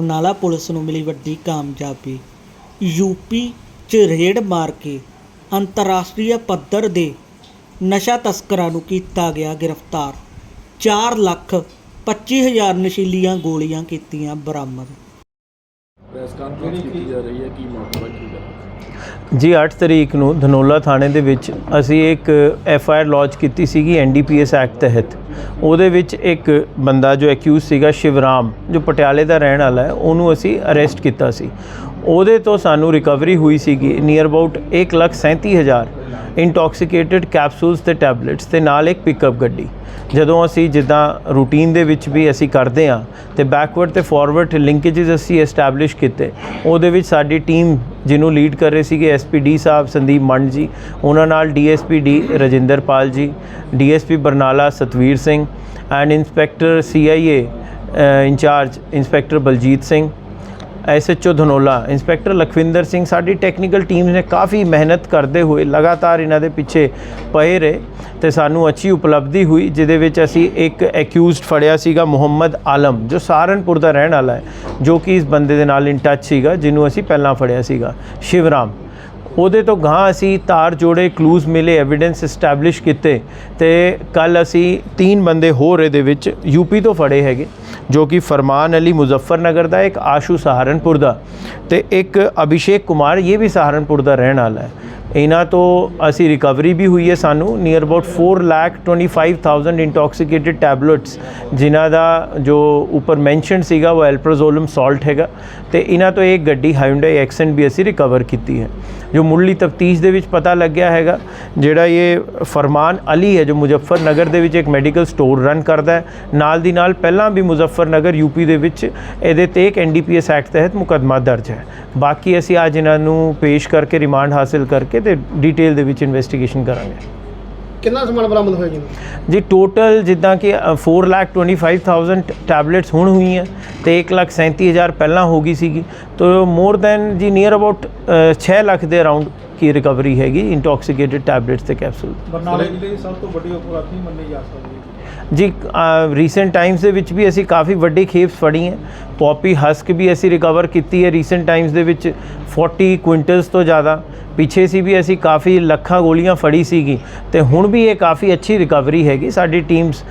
Barnala police ਨੂੰ ਮਿਲੀ ਵੱਡੀ ਕਾਮਯਾਬੀ। ਯੂਪੀ 'ਚ ਰੇਡ ਮਾਰ ਕੇ ਅੰਤਰਰਾਸ਼ਟਰੀ ਪੱਧਰ ਦੇ ਨਸ਼ਾ ਤਸਕਰਾਂ ਨੂੰ ਕੀਤਾ ਗਿਆ ਗ੍ਰਿਫਤਾਰ। 4 ਲੱਖ 25 ਹਜ਼ਾਰ ਨਸ਼ੀਲੀਆਂ ਗੋਲੀਆਂ ਕੀਤੀਆਂ ਬਰਾਮਦ। ਪ੍ਰੈਸ ਕਾਨਫਰੰਸ ਕੀਤੀ ਜਾ ਰਹੀ ਹੈ, ਕੀ ਮਾਮਲਾ ਕੀ ਹੈ? ਜੀ 8 ਤਰੀਕ ਨੂੰ ਧਨੋਲਾ ਥਾਣੇ ਦੇ ਵਿੱਚ ਅਸੀਂ ਇੱਕ ਐਫ ਆਈ ਆਰ ਲੌਂਚ ਕੀਤੀ ਸੀਗੀ ਐਨਡੀਪੀਐਸ ਐਕਟ ਤਹਿਤ। ਉਹਦੇ ਵਿੱਚ ਇੱਕ ਬੰਦਾ ਜੋ ਐਕਿਊਜ਼ ਸੀਗਾ ਸ਼ਿਵਰਾਮ, ਜੋ ਪਟਿਆਲੇ ਦਾ ਰਹਿਣ ਵਾਲਾ ਹੈ, ਉਹਨੂੰ ਅਸੀਂ ਅਰੈਸਟ ਕੀਤਾ ਸੀ। ਉਹਦੇ ਤੋਂ ਸਾਨੂੰ ਰਿਕਵਰੀ ਹੋਈ ਸੀਗੀ ਨੀਅਰ ਅਬਾਊਟ 137000 ਇੰਟੌਕਸੀਕੇਟਿਡ ਕੈਪਸੂਲਸ ਤੇ ਟੈਬਲੇਟਸ ਤੇ ਨਾਲ ਇੱਕ ਪਿਕਅਪ ਗੱਡੀ। ਜਦੋਂ ਅਸੀਂ ਜਿੱਦਾਂ ਰੂਟੀਨ ਦੇ ਵਿੱਚ ਵੀ ਅਸੀਂ ਕਰਦੇ ਹਾਂ ਤੇ ਬੈਕਵਰਡ ਤੇ ਫਾਰਵਰਡ ਲਿੰਕੇजेस ਅਸੀਂ ਐਸਟੈਬਲਿਸ਼ ਕੀਤੇ, ਉਹਦੇ ਵਿੱਚ ਸਾਡੀ ਟੀਮ ਜਿਹਨੂੰ ਲੀਡ ਕਰ ਰਹੇ ਸੀਗੇ ਐਸਪੀਡੀ ਸਾਹਿਬ, ਸੰਦੀਪ ਮੰਡ ਜੀ, ਉਹਨਾਂ ਨਾਲ DSP D Rajinderpal ji DSP Barnala Satvir Singh and inspector CIA incharge inspector Baljit Singh SHO Dhanaula. Inspector Lakhwinder Singh, ਸਾਡੀ ਟੈਕਨੀਕਲ ਟੀਮ ਨੇ ਕਾਫੀ ਮਿਹਨਤ ਕਰਦੇ ਹੋਏ ਲਗਾਤਾਰ ਇਹਨਾਂ ਦੇ ਪਿੱਛੇ ਪਏ ਰਹੇ ਤੇ ਸਾਨੂੰ ਅੱਛੀ ਉਪਲਬਧੀ ਹੋਈ, ਜਿਹਦੇ ਵਿੱਚ ਅਸੀਂ ਇੱਕ ਐਕਿਊਜ਼ਡ ਫੜਿਆ ਸੀਗਾ, ਮੁਹੰਮਦ ਆਲਮ, ਜੋ ਸਹਾਰਨਪੁਰ ਦਾ ਰਹਿਣ ਵਾਲਾ ਹੈ, ਜੋ ਕਿ ਇਸ ਬੰਦੇ ਦੇ ਨਾਲ ਇਨ ਟੱਚ ਸੀਗਾ, ਜਿਹਨੂੰ ਅਸੀਂ ਪਹਿਲਾਂ ਫੜਿਆ ਸੀਗਾ, ਸ਼ਿਵਰਾਮ। ਉਹਦੇ ਤੋਂ ਗਾਂ ਅਸੀਂ ਤਾਰ ਜੋੜੇ ਕਲੂਜ਼ ਮਿਲੇ ਐਵੀਡੈਂਸ ਐਸਟੈਬਲਿਸ਼ ਕੀਤੇ ਤੇ ਕੱਲ ਅਸੀਂ ਤਿੰਨ ਬੰਦੇ ਹੋਰ ਇਹਦੇ ਵਿੱਚ ਯੂਪੀ ਤੋਂ ਫੜੇ ਹੈਗੇ। ਜੋ ਕਿ ਫਰਮਾਨ ਅਲੀ ਮੁਜ਼ੱਫਰਨਗਰ ਦਾ, ਇੱਕ ਆਸ਼ੂ ਸਹਾਰਨਪੁਰ ਦਾ ਤੇ ਇੱਕ ਅਭਿਸ਼ੇਕ ਕੁਮਾਰ ਇਹ ਵੀ ਸਹਾਰਨਪੁਰ ਦਾ ਰਹਿਣ ਵਾਲਾ ਹੈ। ਇਹਨਾਂ ਤੋਂ ਅਸੀਂ ਰਿਕਵਰੀ ਵੀ ਹੋਈ ਹੈ ਸਾਨੂੰ near about 4 lakh 25000 intoxicated tablets ਜਿਨ੍ਹਾਂ ਦਾ ਜੋ ਉੱਪਰ ਮੈਂਸ਼ਨ ਸੀਗਾ ਉਹ ਐਲਪ੍ਰੋਜ਼ੋਲਮ ਸਾਲਟ ਹੈਗਾ ਤੇ ਇਹਨਾਂ ਤੋਂ ਇੱਕ ਗੱਡੀ ਹਾਇੰਡਾਈ ਐਕਸੈਂਟ ਵੀ ਅਸੀਂ ਰਿਕਵਰ ਕੀਤੀ ਹੈ। ਜੋ ਮੁੱਢਲੀ ਤਫਤੀਸ਼ ਦੇ ਵਿੱਚ ਪਤਾ ਲੱਗਿਆ ਹੈਗਾ, ਜਿਹੜਾ ਇਹ ਫਰਮਾਨ ਅਲੀ ਹੈ ਜੋ ਮੁਜ਼ੱਫਰਨਗਰ ਦੇ ਵਿੱਚ ਇੱਕ ਮੈਡੀਕਲ ਸਟੋਰ ਰਨ ਕਰਦਾ ਹੈ। ਨਾਲ ਦੀ ਨਾਲ ਪਹਿਲਾਂ ਵੀ ਮੁਜ਼ੱਫਰਨਗਰ ਯੂਪੀ ਦੇ ਵਿੱਚ ਇਹਦੇ ਤੇ ਇੱਕ ਐਨਡੀਪੀਐਸ ਐਕਟ ਤਹਿਤ ਮੁਕੱਦਮਾ ਦਰਜ ਹੈ। ਬਾਕੀ ਅਸੀਂ ਅੱਜ ਇਹਨਾਂ ਨੂੰ ਪੇਸ਼ ਕਰਕੇ ਰਿਮਾਂਡ ਹਾਸਲ ਕਰਕੇ ਤੇ ਡਿਟੇਲ ਦੇ ਵਿੱਚ ਇਨਵੈਸਟੀਗੇਸ਼ਨ ਕਰਾਂਗੇ। ਕਿੰਨਾ ਸਮਾਨ ਬਰਾਮਦ ਹੋਇਆ ਜੀ? ਜੀ ਟੋਟਲ ਜਿੱਦਾਂ ਕਿ 425000 ਟੈਬਲੇਟਸ ਹੁਣ ਹੋਈਆਂ ਤੇ 137000 ਪਹਿਲਾਂ ਹੋ ਗਈ ਸੀਗੀ। ਤੋ ਮੋਰ ਦੈਨ ਜੀ ਨੀਅਰ ਅਬਾਊਟ 6 ਲੱਖ ਦੇ ਅਰਾਊਂਡ ਕੀ ਰਿਕਵਰੀ ਹੈਗੀ ਇੰਟੌਕਸੀਕੇਟਿਡ ਟੈਬਲੇਟਸ ਤੇ ਕੈਪਸੂਲ ਬਰਨਾਲੇ ਜ਼ਿਲ੍ਹੇ ਦੀ ਸਭ ਤੋਂ ਵੱਡੀ ਅਪਰਾਧੀ ਮੰਨੀ ਜਾ ਸਕਦੀ ਹੈ ਜੀ ਰੀਸੈਂਟ ਟਾਈਮਸ ਦੇ ਵਿੱਚ ਵੀ ਅਸੀਂ ਕਾਫੀ ਵੱਡੀ ਖੇਪਸ ਫੜੀ ਹੈ। ਪੌਪੀ ਹਸਕ ਵੀ ਅਸੀਂ ਰਿਕਵਰ ਕੀਤੀ ਹੈ ਰੀਸੈਂਟ ਟਾਈਮਸ ਦੇ ਵਿੱਚ। 40 ਕੁਇੰਟਲਸ ਤੋਂ ਜ਼ਿਆਦਾ। ਪਿੱਛੇ ਸੀ ਵੀ ਅਸੀਂ ਕਾਫੀ ਲੱਖਾਂ ਗੋਲੀਆਂ ਫੜੀ ਸੀਗੀ। ਤੇ ਹੁਣ ਵੀ ਇਹ ਕਾਫੀ ਅੱਛੀ ਰਿਕਵਰੀ ਹੈਗੀ। ਸਾਡੀ ਟੀਮਸ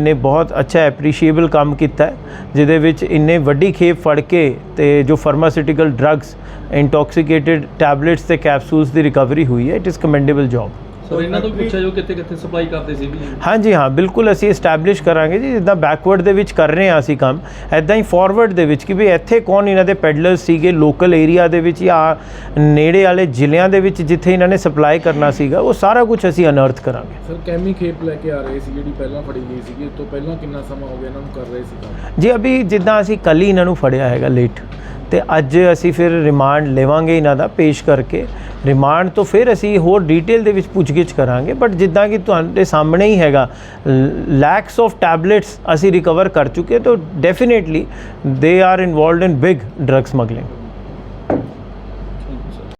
ਨੇ ਬਹੁਤ ਅੱਛਾ ਐਪਰੀਸ਼ੀਏਬਲ ਕੰਮ ਕੀਤਾ ਹੈ, ਜਿਹਦੇ ਵਿੱਚ ਇੰਨੇ ਵੱਡੀ ਖੇਪ ਫੜ ਕੇ ਤੇ ਜੋ ਫਾਰਮਾਸਿਊਟੀਕਲ ਡਰੱਗਸ ਇੰਟੌਕਸੀਕੇਟਿਡ ਟੈਬਲੇਟਸ ਤੇ ਕੈਪਸੂਲਸ ਦੀ ਰਿਕਵਰੀ ਹੋਈ ਹੈ। It is commendable job so ਇਹਨਾਂ ਤੋਂ ਵੀ ਪੁੱਛਿਆ ਜੋ ਕਿੱਥੇ ਕਿੱਥੇ ਸਪਲਾਈ ਕਰਦੇ ਸੀ ਵੀ ਹਾਂਜੀ ਹਾਂ ਬਿਲਕੁਲ ਅਸੀਂ ਐਸਟੈਬਲਿਸ਼ ਕਰਾਂਗੇ ਜੀ ਜਿੱਦਾਂ ਬੈਕਵਰਡ ਦੇ ਵਿੱਚ ਕਰ ਰਹੇ ਹਾਂ ਅਸੀਂ ਕੰਮ ਐਦਾਂ ਹੀ ਫਾਰਵਰਡ ਦੇ ਵਿੱਚ ਕਿ ਵੀ ਇੱਥੇ ਕੌਣ ਇਹਨਾਂ ਦੇ ਪੈਡਲਰਸ ਸੀਗੇ ਲੋਕਲ ਏਰੀਆ ਦੇ ਵਿੱਚ ਜਾਂ ਨੇੜੇ ਵਾਲੇ ਜ਼ਿਲ੍ਹਿਆਂ ਦੇ ਵਿੱਚ ਜਿੱਥੇ ਇਹਨਾਂ ਨੇ ਸਪਲਾਈ ਕਰਨਾ ਸੀਗਾ ਉਹ ਸਾਰਾ ਕੁਝ ਅਸੀਂ ਅਨਰਥ ਕਰਾਂਗੇ। ਸਰ ਕੈਮੀ ਖੇਪ ਲੈ ਕੇ ਆ ਰਹੇ ਸੀ ਜਿਹੜੀ ਪਹਿਲਾਂ ਫੜੀ ਗਈ ਸੀਗੀ ਤੋਂ ਪਹਿਲਾਂ ਕਿੰਨਾ ਸਮਾਂ ਹੋ ਗਿਆ ਇਹਨਾਂ ਨੂੰ ਕਰ ਰਹੇ ਸੀ ਜੀ ਅਭੀ ਜਿੱਦਾਂ ਅਸੀਂ ਕੱਲ ਹੀ ਇਹਨਾਂ ਨੂੰ ਫੜਿਆ ਹੈਗਾ ਲੇਟ ਤੇ ਅੱਜ ਅਸੀਂ ਫਿਰ ਰਿਮਾਂਡ ਲਵਾਂਗੇ ਇਹਨਾਂ ਦਾ ਪੇਸ਼ ਕਰਕੇ ਰਿਮਾਂਡ ਤੋਂ ਫਿਰ ਅਸੀਂ ਹੋਰ ਡੀਟੇਲ ਦੇ ਵਿੱਚ ਪੁੱਛਗਿੱਛ ਕਰਾਂਗੇ ਬਟ ਜਿੱਦਾਂ ਕਿ ਤੁਹਾਡੇ ਸਾਹਮਣੇ ਹੀ ਹੈਗਾ ਲੈਕਸ ਆਫ ਟੈਬਲੇਟਸ ਅਸੀਂ ਰਿਕਵਰ ਕਰ ਚੁੱਕੇ ਤਾਂ definitely they are involved in big drug smuggling